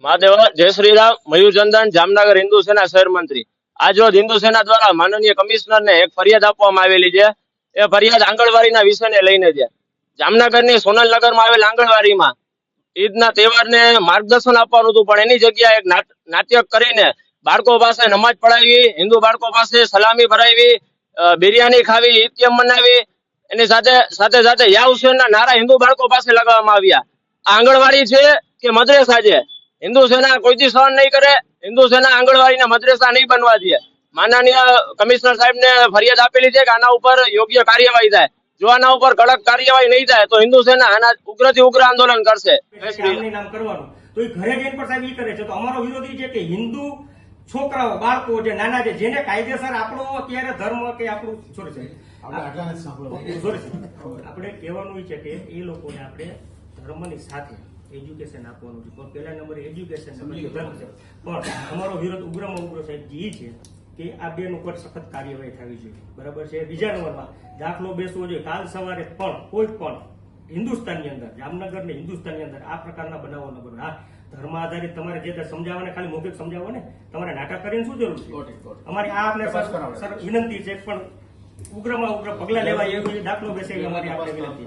મહાદેવ, જય શ્રી શ્રીરામ મયુરચંદન જામનગર હિન્દુ સેના શહેર મંત્રી. આજ રોજ હિન્દુ સેના દ્વારા માનનીય કમિશનરને એક ફરિયાદ આપવામાં આવેલી છે. એ ફરિયાદ આંગણવાડીના વિષયને લઈને છે. જામનગરની સોનલનગરમાં આવેલ આંગણવાડીમાં ઈદના તહેવારને માર્ગદર્શન આપવાનું હતું, પણ એની જગ્યાએ એક નાટ- નાટ્ય કરીને બાળકો પાસે નમાજ પઢાવી, હિન્દુ બાળકો પાસે સલામી ભરાવી બિરયાની ખાવી, ઈદ મનાવી, એની સાથે સાથે સાથે યા હુસેનના નારા હિન્દુ બાળકો પાસે લગાવવામાં આવ્યા. આંગણવાડી છે કે મદ્રેસા છે? હિન્દુ સેના કોઈથી સહન નહીં કરે હિન્દુ સેના આંગણવાડીના મદ્રેસા નહીં બનવા દે. માનનીય કમિશનર સાહેબને ફરિયાદ આપેલી છે કે આના ઉપર યોગ્ય કાર્યવાહી થાય. જો આના ઉપર કડક કાર્યવાહી નહીં થાય તો હિન્દુ સેના આના ઉગ્રથી ઉગ્ર આંદોલન કરશે. જય શ્રી રામ. આમને નામ કરવાનું. તો એ ઘરે જઈને પણ સાહેબ ઈ કરે છે. તો અમારો વિરોધ છે કે હિન્દુ છોકરાઓ બાળકો જે નાના છે જેને કાયદેસર આપણો અત્યારે ધર્મ કે આપણું સાહેબ. સોરી આપણે કહેવાનું છે કે એ લોકોને આપણે ધર્મની સાથે એજ્યુકેશન આપવાનું છે. પણ પહેલા નંબરે એજ્યુકેશન પણ અમારો વિરોધ ઉગ્રમાં ઉગ્ર સાહેબ એ છે કે આ બેન ઉપર સખત કાર્યવાહી થવી જોઈએ. બરાબર છે? બીજા નંબરમાં દાખલો બેસવો જોઈએ. કાલ સવારે પણ કોઈ પણ હિન્દુસ્તાનની અંદર જામનગર ને હિન્દુસ્તાનની અંદર આ પ્રકારના બનાવો ન બને. હા ધર્મ આધારિત તમારે જે સમજાવવાને ખાલી મૌખિક સમજાવો ને તમારે નાટક કરીને શું જરૂર છે. અમારી આ આપણે સર વિનંતી છે પણ ઉગ્રમાં ઉગ્ર પગલા લેવા એવું દાખલો બેસે અમારી આપણે વિનંતી.